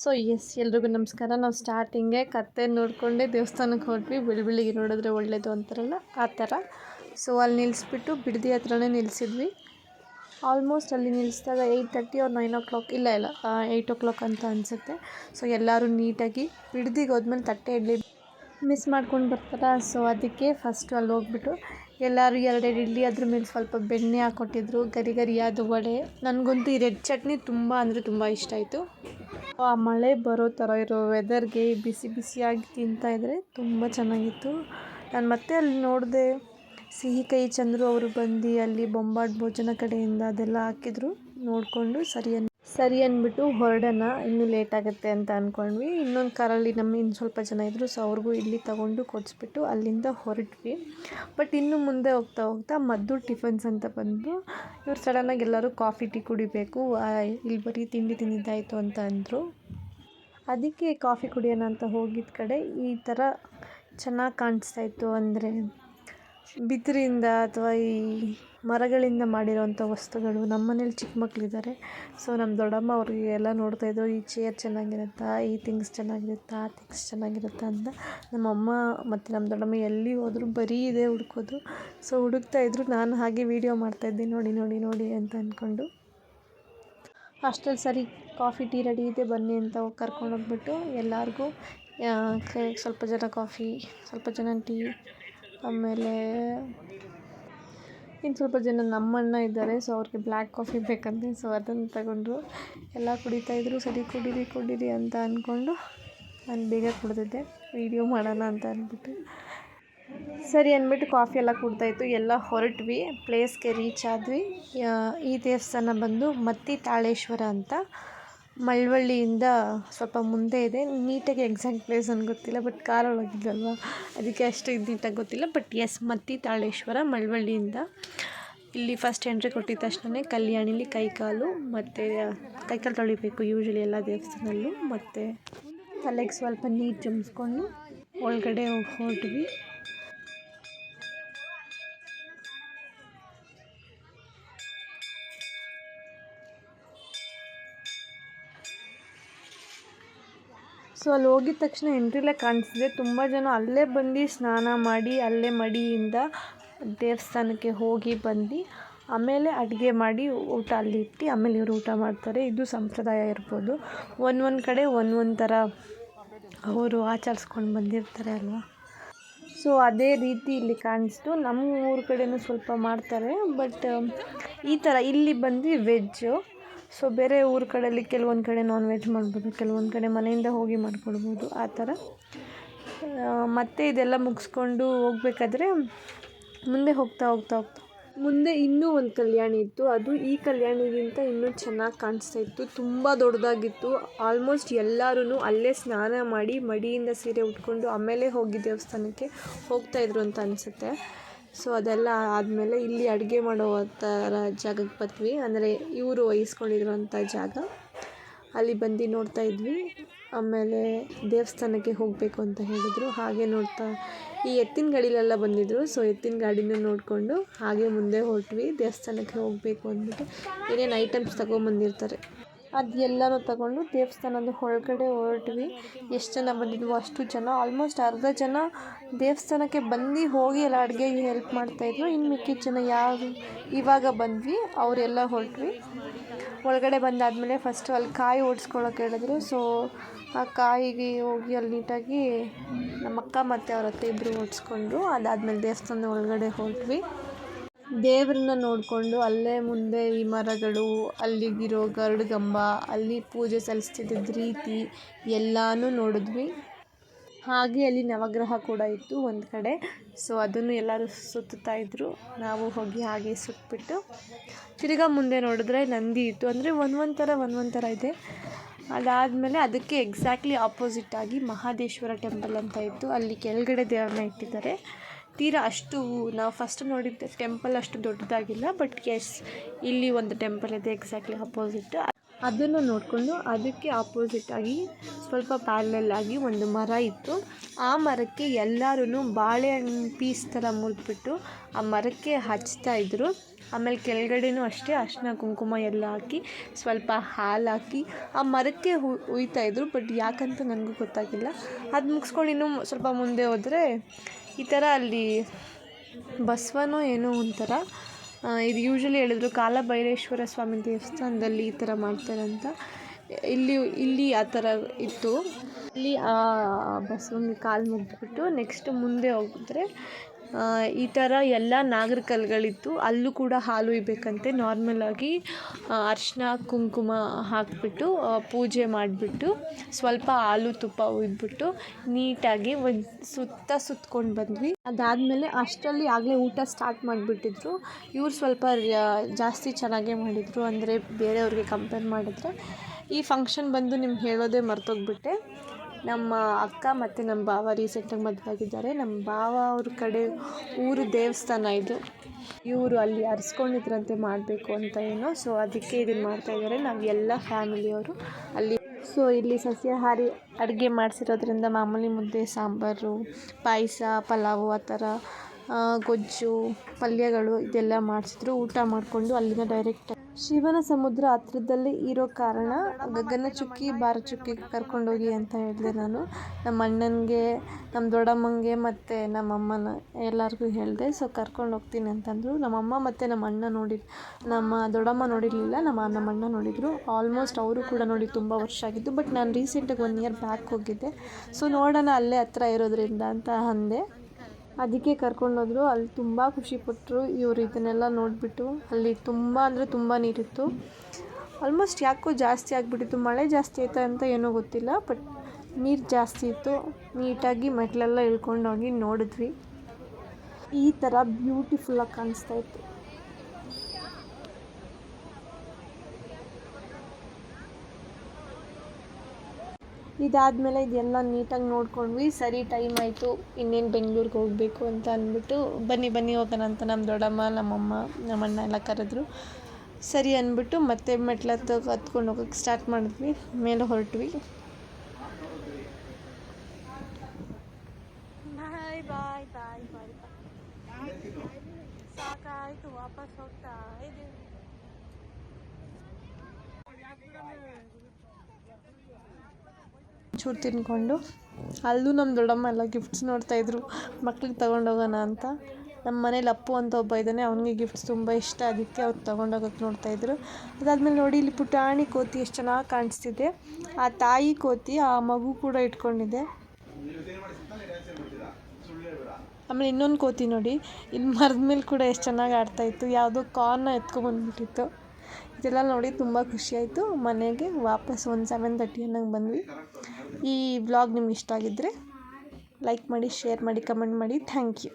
So S ಎಲ್ರಿಗೂ ನಮಸ್ಕಾರ. ನಾವು ಸ್ಟಾರ್ಟಿಂಗೆ ಕತ್ತೆ ನೋಡಿಕೊಂಡೆ ದೇವಸ್ಥಾನಕ್ಕೆ ಹೊರಟ್ವಿ ಬೆಳಿ ನೋಡಿದ್ರೆ ಒಳ್ಳೆಯದು ಅಂತಾರಲ್ಲ, ಆ ಥರ. ಸೊ ಅಲ್ಲಿ ನಿಲ್ಲಿಸ್ಬಿಟ್ಟು ಬಿಡದಿ ಹತ್ರನೇ ನಿಲ್ಲಿಸಿದ್ವಿ ಆಲ್ಮೋಸ್ಟ್ ಅಲ್ಲಿ ನಿಲ್ಲಿಸಿದಾಗ ಏಯ್ಟ್ ತರ್ಟಿ ಅವ್ರು ನೈನ್ ಓ ಕ್ಲಾಕ್ ಇಲ್ಲ ಇಲ್ಲ ಏಯ್ಟ್ ಓ ಕ್ಲಾಕ್ ಅಂತ ಅನಿಸುತ್ತೆ. ಸೊ ಎಲ್ಲರೂ ನೀಟಾಗಿ ಬಿಡದಿಗೆ ಹೋದ್ಮೇಲೆ ತಟ್ಟೆ ಇಡ್ಲಿ ಮಿಸ್ ಮಾಡ್ಕೊಂಡು ಬರ್ತಾರೆ? ಸೊ ಅದಕ್ಕೆ ಫಸ್ಟು ಅಲ್ಲಿ ಹೋಗ್ಬಿಟ್ಟು ಎಲ್ಲರೂ ಎರಡೆರಡು ಇಡ್ಲಿ ಅದ್ರ ಮೇಲೆ ಸ್ವಲ್ಪ ಬೆಣ್ಣೆ ಹಾಕ್ಕೊಟ್ಟಿದ್ರು ಗರಿ ಗರಿಯಾದ ವಡೆ. ನನಗಂತೂ ಈ ರೆಡ್ ಚಟ್ನಿ ತುಂಬ ಅಂದರೆ ತುಂಬ ಇಷ್ಟ ಆಯಿತು. ಆ ಮಳೆ ಬರೋ ಥರ ಇರೋ ವೆದರ್ಗೆ ಬಿಸಿ ಬಿಸಿಯಾಗಿ ತಿಂತಾಯಿದ್ರೆ ತುಂಬ ಚೆನ್ನಾಗಿತ್ತು. ನಾನು ಮತ್ತೆ ಅಲ್ಲಿ ನೋಡಿದೆ, ಸಿಹಿ ಕೈ ಚಂದ್ರು ಅವರು ಬಂದು ಅಲ್ಲಿ ಬೊಂಬಾಟ್ ಭೋಜನ ಕಡೆಯಿಂದ ಅದೆಲ್ಲ ಹಾಕಿದ್ರು. ನೋಡಿಕೊಂಡು ಸರಿ ಅನ್ ಸರಿ ಅಂದ್ಬಿಟ್ಟು ಹೊರಡೋಣ, ಇನ್ನೂ ಲೇಟ್ ಆಗುತ್ತೆ ಅಂತ ಅಂದ್ಕೊಂಡ್ವಿ ಇನ್ನೊಂದು ಕಾರಲ್ಲಿ ನಮ್ಮ ಇನ್ನು ಸ್ವಲ್ಪ ಜನ ಇದ್ದರು ಸೊ ಅವ್ರಿಗೂ ಇಲ್ಲಿ ತಗೊಂಡು ಕೊಡಿಸ್ಬಿಟ್ಟು ಅಲ್ಲಿಂದ ಹೊರಟ್ವಿ. ಬಟ್ ಇನ್ನು ಮುಂದೆ ಹೋಗ್ತಾ ಹೋಗ್ತಾ ಮದ್ದು, ಟಿಫನ್ಸ್ ಅಂತ ಬಂದು ಇವ್ರು ಸಡನ್ನಾಗಿ ಎಲ್ಲರೂ ಕಾಫಿ ಟೀ ಕುಡಿಬೇಕು ಇಲ್ಲಿ ಬರೀ ತಿಂಡಿ ತಿಂದಿದ್ದಾಯಿತು ಅಂತ ಅಂದರು. ಅದಕ್ಕೆ ಕಾಫಿ ಕುಡಿಯೋಣ ಅಂತ ಹೋಗಿದ್ದ ಕಡೆ ಈ ಥರ ಚೆನ್ನಾಗಿ ಕಾಣಿಸ್ತಾ ಇತ್ತು ಅಂದರೆ ಬಿದಿರಿಂದ ಅಥವಾ ಈ ಮರಗಳಿಂದ ಮಾಡಿರೋವಂಥ ವಸ್ತುಗಳು ನಮ್ಮ ಮನೇಲಿ ಚಿಕ್ಕ ಮಕ್ಕಳಿದ್ದಾರೆ ಸೊ, ನಮ್ಮ ದೊಡ್ಡಮ್ಮ ಅವ್ರಿಗೆ ಎಲ್ಲ ನೋಡ್ತಾಯಿದ್ರು ಈ ಚೇರ್ ಚೆನ್ನಾಗಿರುತ್ತಾ? ಈ ಥಿಂಗ್ಸ್ ಚೆನ್ನಾಗಿರುತ್ತಾ? ಆ ಥಿಂಗ್ಸ್ ಚೆನ್ನಾಗಿರುತ್ತಾ? ಅಂತ. ನಮ್ಮ ಅಮ್ಮ ಮತ್ತು ನಮ್ಮ ದೊಡ್ಡಮ್ಮ ಎಲ್ಲಿ ಹೋದರೂ ಬರೀ ಇದೆ ಹುಡ್ಕೋದು. ಸೊ, ಹುಡುಕ್ತಾ ಇದ್ರು, ನಾನು ಹಾಗೆ ವೀಡಿಯೋ ಮಾಡ್ತಾಯಿದ್ದೆ ನೋಡಿ ನೋಡಿ ನೋಡಿ ಅಂತ ಅಂದ್ಕೊಂಡು. ಅಷ್ಟಲ್ಲಿ ಸರಿ ಕಾಫಿ, ಟೀ ರೆಡಿ ಇದೆ, ಬನ್ನಿ ಅಂತ ಕರ್ಕೊಂಡು ಹೋಗ್ಬಿಟ್ಟು ಎಲ್ಲರಿಗೂ ಸ್ವಲ್ಪ ಜನ ಕಾಫಿ, ಸ್ವಲ್ಪ ಜನ ಟೀ, ಆಮೇಲೆ ಇನ್ನು ಸ್ವಲ್ಪ ಜನ ನಮ್ಮಣ್ಣ ಇದ್ದಾರೆ ಸೊ ಅವ್ರಿಗೆ ಬ್ಲ್ಯಾಕ್ ಕಾಫಿ ಬೇಕಂತೆ. ಸೊ ಅದನ್ನು ತಗೊಂಡ್ರು. ಎಲ್ಲ ಕುಡಿತಾಯಿದ್ರು ಸರಿ, ಕುಡೀರಿ ಕುಡೀರಿ ಅಂತ ಅಂದ್ಕೊಂಡು ನಾನು ಬೇಗ ಕುಡ್ದಿದ್ದೆ. ವೀಡಿಯೋ ಮಾಡೋಣ ಅಂತ ಅಂದ್ಬಿಟ್ಟು ಸರಿ ಅಂದ್ಬಿಟ್ಟು ಕಾಫಿ ಎಲ್ಲ ಕುಡ್ತಾಯಿತ್ತು ಎಲ್ಲ ಹೊರಟ್ವಿ. ಪ್ಲೇಸ್ಗೆ ರೀಚ್ ಆದ್ವಿ. ಈ ದೇವಸ್ಥಾನ ಬಂದು ಮತ್ತಿ ತಾಳೇಶ್ವರ ಅಂತ. ಮಳವಳ್ಳಿಯಿಂದ ಸ್ವಲ್ಪ ಮುಂದೆ ಇದೆ. ನೀಟಾಗಿ ಎಕ್ಸಾಕ್ಟ್ ಪ್ಲೇಸ್ ನನಗೆ ಗೊತ್ತಿಲ್ಲ ಬಟ್ ಕಾರೊಳಗಿದ್ದಲ್ವ ಅದಕ್ಕೆ ಅಷ್ಟು ಇದು ನೀಟಾಗಿ ಗೊತ್ತಿಲ್ಲ ಬಟ್ ಎಸ್ ಮತ್ತಿ ತಾಳೇಶ್ವರ ಮಳವಳ್ಳಿಯಿಂದ. ಇಲ್ಲಿ ಫಸ್ಟ್ ಎಂಟ್ರಿ ಕೊಟ್ಟಿದ್ದ ತಕ್ಷಣ ಕಲ್ಯಾಣಿಲಿ ಕೈಕಾಲು ಮತ್ತು ಕೈಕಾಲು ತೊಳಿಬೇಕು ಯೂಶ್ವಲಿ ಎಲ್ಲ ದೇವಸ್ಥಾನದಲ್ಲೂ, ಮತ್ತು ತಲೆಗೆ ಸ್ವಲ್ಪ ನೀರು ಜಮ್ಸ್ಕೊಂಡು ಒಳಗಡೆ ಹೊರಟ್ವಿ ಸೊ ಅಲ್ಲಿ ಹೋಗಿದ ತಕ್ಷಣ ಎಂಟ್ರಿಲೇ ಕಾಣಿಸಿದೆ ತುಂಬ ಜನ ಅಲ್ಲೇ ಬಂದು ಸ್ನಾನ ಮಾಡಿ, ಅಲ್ಲೇ ಮಡಿಯಿಂದ ದೇವಸ್ಥಾನಕ್ಕೆ ಹೋಗಿ ಬಂದು, ಆಮೇಲೆ ಅಡುಗೆ ಮಾಡಿ ಊಟ ಅಲ್ಲಿ ಇಟ್ಟು, ಆಮೇಲೆ ಇವರು ಊಟ ಮಾಡ್ತಾರೆ. ಇದು ಸಂಪ್ರದಾಯ ಇರ್ಬೋದು. ಒಂದು ಒಂದು ಕಡೆ ಒಂದು ಒಂದು ಥರ ಅವರು ಆಚರಿಸ್ಕೊಂಡು ಬಂದಿರ್ತಾರೆ ಅಲ್ವಾ? ಸೊ ಅದೇ ರೀತಿ ಇಲ್ಲಿ ಕಾಣಿಸ್ತು. ನಮ್ಮ ಊರ ಕಡೆಯೂ ಸ್ವಲ್ಪ ಮಾಡ್ತಾರೆ ಬಟ್ ಈ ಥರ ಇಲ್ಲಿ ಬಂದು ವೆಜ್ಜು ಸೊ ಬೇರೆ ಊರ ಕಡೆಯಲ್ಲಿ ಕೆಲವೊಂದು ಕಡೆ ನಾನ್ ವೆಜ್ ಮಾಡ್ಬೋದು, ಕೆಲವೊಂದು ಕಡೆ ಮನೆಯಿಂದ ಹೋಗಿ ಮಾಡ್ಕೊಳ್ಬೋದು, ಆ ಥರ. ಮತ್ತು ಇದೆಲ್ಲ ಮುಗಿಸ್ಕೊಂಡು ಹೋಗ್ಬೇಕಾದ್ರೆ ಮುಂದೆ ಹೋಗ್ತಾ ಹೋಗ್ತಾ ಹೋಗ್ತಾ. ಮುಂದೆ ಇನ್ನೂ ಒಂದು ಕಲ್ಯಾಣಿ ಇತ್ತು, ಅದು ಈ ಕಲ್ಯಾಣಿಗಿಂತ ಇನ್ನೂ ಚೆನ್ನಾಗಿ ಕಾಣಿಸ್ತಾ ಇತ್ತು, ತುಂಬ ದೊಡ್ಡದಾಗಿತ್ತು. ಆಲ್ಮೋಸ್ಟ್ ಎಲ್ಲರೂ ಅಲ್ಲೇ ಸ್ನಾನ ಮಾಡಿ ಮಡಿಯಿಂದ ಸೀರೆ ಉಟ್ಕೊಂಡು ಆಮೇಲೆ ಹೋಗಿ ದೇವಸ್ಥಾನಕ್ಕೆ ಹೋಗ್ತಾಯಿದ್ರು ಅಂತ ಅನಿಸುತ್ತೆ. ಸೊ ಅದೆಲ್ಲ ಆದಮೇಲೆ ಇಲ್ಲಿ ಅಡುಗೆ ಮಾಡೋ ಥರ ಜಾಗಕ್ಕೆ ಬಂದ್ವಿ. ಅಂದರೆ ಇವರು ವಹಿಸ್ಕೊಂಡಿರುವಂಥ ಜಾಗ. ಅಲ್ಲಿ ಬಂದು ನೋಡ್ತಾ ಇದ್ವಿ. ಆಮೇಲೆ ದೇವಸ್ಥಾನಕ್ಕೆ ಹೋಗಬೇಕು ಅಂತ ಹೇಳಿದರು. ಹಾಗೆ ನೋಡ್ತಾ ಈ ಎತ್ತಿನ ಗಾಡಿಲೆಲ್ಲ ಬಂದಿದ್ದರು ಸೊ ಎತ್ತಿನ ಗಾಡಿನೂ ನೋಡಿಕೊಂಡು ಹಾಗೆ ಮುಂದೆ ಹೊರಟ್ವಿ. ದೇವಸ್ಥಾನಕ್ಕೆ ಹೋಗಬೇಕು ಅಂದ್ಬಿಟ್ಟು ಏನೇನು ಐಟಮ್ಸ್ ತಗೊಂಬಂದಿರ್ತಾರೆ. ಅದು ಎಲ್ಲರೂ ತಗೊಂಡು ದೇವಸ್ಥಾನದ ಒಳಗಡೆ ಹೊರಟ್ವಿ. ಎಷ್ಟು ಜನ ಬಂದಿದ್ವು? ಅಷ್ಟು ಜನ ಆಲ್ಮೋಸ್ಟ್ ಅರ್ಧ ಜನ ದೇವಸ್ಥಾನಕ್ಕೆ ಬಂದು ಹೋಗಿ ಎಲ್ಲ ಅಡುಗೆಗೆ ಹೆಲ್ಪ್ ಮಾಡ್ತಾಯಿದ್ರು ಇನ್ನು ಮಿಕ್ಕಿದ ಜನ ಯಾರು ಇವಾಗ ಬಂದ್ವಿ, ಅವರೆಲ್ಲ ಹೊರಟ್ವಿ. ಒಳಗಡೆ ಬಂದಾದಮೇಲೆ ಫಸ್ಟು ಅಲ್ಲಿ ಕಾಯಿ ಓಡಿಸ್ಕೊಳಕ್ಕೆ ಹೇಳಿದ್ರು. ಸೊ ಆ ಕಾಯಿಗೆ ಹೋಗಿ ಅಲ್ಲಿ ನೀಟಾಗಿ ನಮ್ಮ ಅಕ್ಕ ಮತ್ತು ಅವ್ರ ಇಬ್ಬರು ಓಡಿಸ್ಕೊಂಡ್ರು. ಅದಾದಮೇಲೆ ದೇವಸ್ಥಾನದ ಒಳಗಡೆ ಹೊರಟ್ವಿ. ದೇವ್ರನ್ನ ನೋಡಿಕೊಂಡು ಅಲ್ಲೇ ಮುಂದೆ ಈ ಮರಗಳು, ಅಲ್ಲಿಗಿರೋ ಗರುಡಗಂಬ, ಅಲ್ಲಿ ಪೂಜೆ ಸಲ್ಲಿಸ್ತಿದ್ದ ರೀತಿ ಎಲ್ಲನೂ ನೋಡಿದ್ವಿ. ಹಾಗೆ ಅಲ್ಲಿ ನವಗ್ರಹ ಕೂಡ ಇತ್ತು ಒಂದು ಕಡೆ. ಸೊ ಅದನ್ನು ಎಲ್ಲರೂ ಸುತ್ತುತ್ತಾ ಇದ್ದರು ನಾವು ಹೋಗಿ ಹಾಗೆ ಸುತ್ತಬಿಟ್ಟು ತಿರ್ಗಾ ಮುಂದೆ ನೋಡಿದ್ರೆ ನಂದಿ ಇತ್ತು. ಅಂದರೆ ಒಂದೊಂದು ಒಂದು ಥರ ಒಂದೊಂದು ಒಂದು ಥರ ಇದೆ. ಅದಾದಮೇಲೆ ಅದಕ್ಕೆ ಎಕ್ಸಾಕ್ಟ್ಲಿ ಆಪೋಸಿಟ್ ಆಗಿ ಮಹಾದೇಶ್ವರ ಟೆಂಪಲ್ ಅಂತ ಇತ್ತು. ಅಲ್ಲಿ ಕೆಳಗಡೆ ದೇವ್ರನ್ನ ಇಟ್ಟಿದ್ದಾರೆ. ತೀರಾ ಅಷ್ಟು ನಾವು ಫಸ್ಟ್ ನೋಡಿದ್ದ ಟೆಂಪಲ್ ಅಷ್ಟು ದೊಡ್ಡದಾಗಿಲ್ಲ ಬಟ್ ಎಸ್ ಇಲ್ಲಿ ಒಂದು ಟೆಂಪಲ್ ಇದೆ ಎಕ್ಸಾಕ್ಟ್ಲಿ ಅಪೋಸಿಟ್ ಅದನ್ನು ನೋಡಿಕೊಂಡು ಅದಕ್ಕೆ ಆಪೋಸಿಟ್ಟಾಗಿ ಸ್ವಲ್ಪ ಪ್ಯಾರಲಲ್ ಆಗಿ ಒಂದು ಮರ ಇತ್ತು. ಆ ಮರಕ್ಕೆ ಎಲ್ಲರೂ ಬಾಳೆಹಣ್ಣು ಪೀಸ್ ಥರ ಮುರಿದ್ಬಿಟ್ಟು ಆ ಮರಕ್ಕೆ ಹಚ್ತಾ ಇದ್ದರು ಆಮೇಲೆ ಕೆಳಗಡೆನೂ ಅಷ್ಟೇ ಅರಿಶಿನ, ಕುಂಕುಮ ಎಲ್ಲ ಹಾಕಿ ಸ್ವಲ್ಪ ಹಾಲು ಹಾಕಿ ಆ ಮರಕ್ಕೆ ಹುಯ್ತಾ ಇದ್ದರು ಬಟ್ ಯಾಕಂತ ನನಗೂ ಗೊತ್ತಾಗಿಲ್ಲ. ಅದು ಮುಗಿಸ್ಕೊಂಡು ಇನ್ನೂ ಸ್ವಲ್ಪ ಮುಂದೆ ಹೋದರೆ ಈ ಥರ ಅಲ್ಲಿ ಬಸವನೋ ಏನೋ ಒಂಥರ ಇದು ಯೂಶ್ವಲಿ ಹೇಳಿದ್ರು ಕಾಲಭೈರೇಶ್ವರ ಸ್ವಾಮಿ ದೇವಸ್ಥಾನದಲ್ಲಿ ಈ ಥರ ಮಾಡ್ತಾರಂತ. ಇಲ್ಲಿ ಇಲ್ಲಿ ಆ ಥರ ಇತ್ತು. ಇಲ್ಲಿ ಆ ಬಸವನ ಕಾಲು ಮುಗಿದ್ಬಿಟ್ಟು ನೆಕ್ಸ್ಟ್ ಮುಂದೆ ಹೋಗಿದ್ರೆ ಈ ಥರ ಎಲ್ಲ ನಾಗರಕಲ್ಲುಗಳಿತ್ತು ಅಲ್ಲೂ ಕೂಡ ಹಾಲು ಹುಯ್ಬೇಕಂತೆ. ನಾರ್ಮಲಾಗಿ ಅರಿಶಿನ ಕುಂಕುಮ ಹಾಕಿಬಿಟ್ಟು ಪೂಜೆ ಮಾಡಿಬಿಟ್ಟು, ಸ್ವಲ್ಪ ಹಾಲು ತುಪ್ಪ ಹುಯ್ದ್ಬಿಟ್ಟು, ನೀಟಾಗಿ ಒಂದು ಸುತ್ತ ಸುತ್ತಕೊಂಡು ಬಂದ್ವಿ. ಅದಾದಮೇಲೆ ಅಷ್ಟರಲ್ಲಿ ಆಗಲೇ ಊಟ ಸ್ಟಾರ್ಟ್ ಮಾಡಿಬಿಟ್ಟಿದ್ರು. ಇವ್ರು ಸ್ವಲ್ಪ ಜಾಸ್ತಿ ಚೆನ್ನಾಗೇ ಮಾಡಿದರು. ಅಂದರೆ ಬೇರೆಯವ್ರಿಗೆ ಕಂಪೇರ್ ಮಾಡಿದ್ರೆ ಈ ಫಂಕ್ಷನ್ ಬಂದು ನಿಮ್ಗೆ ಹೇಳೋದೇ ಮರ್ತೋಗ್ಬಿಟ್ಟೆ. ನಮ್ಮ ಅಕ್ಕ ಮತ್ತು ನಮ್ಮ ಭಾವ ರೀಸೆಂಟಾಗಿ ಮದುವೆ ಆಗಿದ್ದಾರೆ. ನಮ್ಮ ಭಾವ ಅವ್ರ ಕಡೆ ಊರು ದೇವಸ್ಥಾನ ಇದು. ಇವರು ಅಲ್ಲಿ ಅರ್ಸ್ಕೊಂಡಿದ್ರಂತೆ ಮಾಡಬೇಕು ಅಂತ ಏನೋ. ಸೊ ಅದಕ್ಕೆ ಇದನ್ನು ಮಾಡ್ತಾಯಿದ್ದಾರೆ ನಾವು ಎಲ್ಲ ಫ್ಯಾಮಿಲಿಯವರು ಅಲ್ಲಿ. ಸೊ ಇಲ್ಲಿ ಸಸ್ಯಾಹಾರಿ ಅಡುಗೆ ಮಾಡಿಸಿರೋದ್ರಿಂದ ಮಾಮೂಲಿ ಮುದ್ದೆ, ಸಾಂಬಾರು, ಪಾಯಸ, ಪಲಾವು ಆ ಥರ ಗೊಜ್ಜು, ಪಲ್ಯಗಳು ಇದೆಲ್ಲ ಮಾಡಿಸಿದ್ರು. ಊಟ ಮಾಡಿಕೊಂಡು ಅಲ್ಲಿಂದ ಡೈರೆಕ್ಟ್ ಶಿವನ ಸಮುದ್ರ ಹತ್ರದಲ್ಲೇ ಇರೋ ಕಾರಣ ಗಗನಚುಕ್ಕಿ ಭರಚುಕ್ಕಿಗೆ ಕರ್ಕೊಂಡೋಗಿ ಅಂತ ಹೇಳಿದೆ ನಾನು. ನಮ್ಮ ಅಣ್ಣನಿಗೆ, ನಮ್ಮ ದೊಡ್ಡಮ್ಮನಿಗೆ ಮತ್ತು ನಮ್ಮ ಅಮ್ಮನ ಎಲ್ಲರಿಗೂ ಹೇಳಿದೆ, ಸೊ ಕರ್ಕೊಂಡು ಹೋಗ್ತೀನಿ ಅಂತಂದರು. ನಮ್ಮಮ್ಮ ಮತ್ತು ನಮ್ಮ ಅಣ್ಣ ನೋಡಿ, ನಮ್ಮ ದೊಡ್ಡಮ್ಮ ನೋಡಿರಲಿಲ್ಲ, ನಮ್ಮ ನಮ್ಮ ಅಣ್ಣ ನೋಡಿದರು. ಆಲ್ಮೋಸ್ಟ್ ಅವರು ಕೂಡ ನೋಡಿ ತುಂಬ ವರ್ಷ ಆಗಿತ್ತು ಬಟ್ ನಾನು ರೀಸೆಂಟಾಗಿ ಒನ್ ಇಯರ್ ಬ್ಯಾಕ್ ಹೋಗಿದ್ದೆ. ಸೊ ನೋಡೋಣ ಅಲ್ಲೇ ಹತ್ರ ಇರೋದ್ರಿಂದ ಅಂತ ಅಂದೆ. ಅದಕ್ಕೆ ಕರ್ಕೊಂಡೋದ್ರು ಅಲ್ಲಿ ತುಂಬ ಖುಷಿಪಟ್ಟರು ಇವರು ಇದನ್ನೆಲ್ಲ ನೋಡಿಬಿಟ್ಟು. ಅಲ್ಲಿ ತುಂಬ ಅಂದರೆ ತುಂಬ ನೀರಿತ್ತು. ಆಲ್ಮೋಸ್ಟ್ ಯಾಕೋ ಜಾಸ್ತಿ ಆಗಿಬಿಟ್ಟಿತ್ತು. ಮಳೆ ಜಾಸ್ತಿ ಆಯ್ತಾ ಅಂತ ಏನೋ ಗೊತ್ತಿಲ್ಲ ಬಟ್ ನೀರು ಜಾಸ್ತಿ ಇತ್ತು. ನೀಟಾಗಿ ಮೆಟ್ಲೆಲ್ಲ ಇಳ್ಕೊಂಡೋಗಿ ನೋಡಿದ್ವಿ. ಈ ಥರ ಬ್ಯೂಟಿಫುಲ್ಲಾಗಿ ಕಾಣಿಸ್ತಾ ಇತ್ತು. ಇದಾದಮೇಲೆ ಇದೆಲ್ಲ ನೀಟಾಗಿ ನೋಡ್ಕೊಂಡ್ವಿ. ಸರಿ ಟೈಮ್ ಆಯಿತು. ಇನ್ನೇನು ಬೆಂಗ್ಳೂರಿಗೆ ಹೋಗಬೇಕು ಅಂತ ಅಂದ್ಬಿಟ್ಟು, ಬನ್ನಿ ಬನ್ನಿ ಹೋಗೋಣ ಅಂತ ನಮ್ಮ ದೊಡ್ಡಮ್ಮ, ನಮ್ಮಮ್ಮ, ನಮ್ಮಣ್ಣ ಎಲ್ಲ ಕರೆದ್ರು. ಸರಿ ಅಂದ್ಬಿಟ್ಟು ಮತ್ತೆ ಮೆಟ್ಲತ್ತು ಹತ್ಕೊಂಡು ಹೋಗೋಕ್ಕೆ ಸ್ಟಾರ್ಟ್ ಮಾಡಿದ್ವಿ. ಮೇಲೆ ಹೊರಟ್ವಿ. ಬಾಯ್ ಬಾಯ್ ಬಾಯ್ ಬಾಯ್. ಸಾಕಾಯಿತು, ವಾಪಸ್ ಹೋಗ್ತಾ ಚೂರು ತಿನ್ಕೊಂಡು ಅಲ್ಲೂ ನಮ್ಮ ದೊಡ್ಡಮ್ಮ ಎಲ್ಲ ಗಿಫ್ಟ್ಸ್ ನೋಡ್ತಾಯಿದ್ರು ಮಕ್ಳಿಗೆ ತೊಗೊಂಡೋಗೋಣ ಅಂತ. ನಮ್ಮ ಮನೇಲಿ ಅಪ್ಪು ಅಂತ ಒಬ್ಬ ಇದ್ದಾನೆ, ಅವನಿಗೆ ಗಿಫ್ಟ್ಸ್ ತುಂಬ ಇಷ್ಟ, ಅದಕ್ಕೆ ಅವ್ರು ತೊಗೊಂಡೋಗೋಕೆ ನೋಡ್ತಾಯಿದ್ರು ಅದಾದಮೇಲೆ ನೋಡಿ ಇಲ್ಲಿ ಪುಟಾಣಿ ಕೋತಿ ಎಷ್ಟು ಚೆನ್ನಾಗಿ ಕಾಣಿಸ್ತಿದೆ. ಆ ತಾಯಿ ಕೋತಿ, ಆ ಮಗು ಕೂಡ ಇಟ್ಕೊಂಡಿದೆ. ಆಮೇಲೆ ಇನ್ನೊಂದು ಕೋತಿ ನೋಡಿ ಇಲ್ಲಿ ಮರದ ಮೇಲೆ ಕೂಡ ಎಷ್ಟು ಚೆನ್ನಾಗಿ ಆಡ್ತಾಯಿತ್ತು ಯಾವುದೋ ಕಾರ್ನ ಎತ್ಕೊಂಬಂದ್ಬಿಟ್ಟಿತ್ತು ಇದೆಲ್ಲ ನೋಡಿ ತುಂಬ ಖುಷಿಯಾಯಿತು ಮನೆಗೆ ವಾಪಸ್ ಒಂದು ಸೆವೆನ್ ತರ್ಟಿ ಅನ್ನಂಗೆ ಬಂದ್ವಿ. ಈ ವ್ಲಾಗ್ ನಿಮ್ಗೆ ಇಷ್ಟ ಆಗಿದ್ದರೆ ಲೈಕ್ ಮಾಡಿ ಶೇರ್ ಮಾಡಿ ಕಮೆಂಟ್ ಮಾಡಿ. Thank you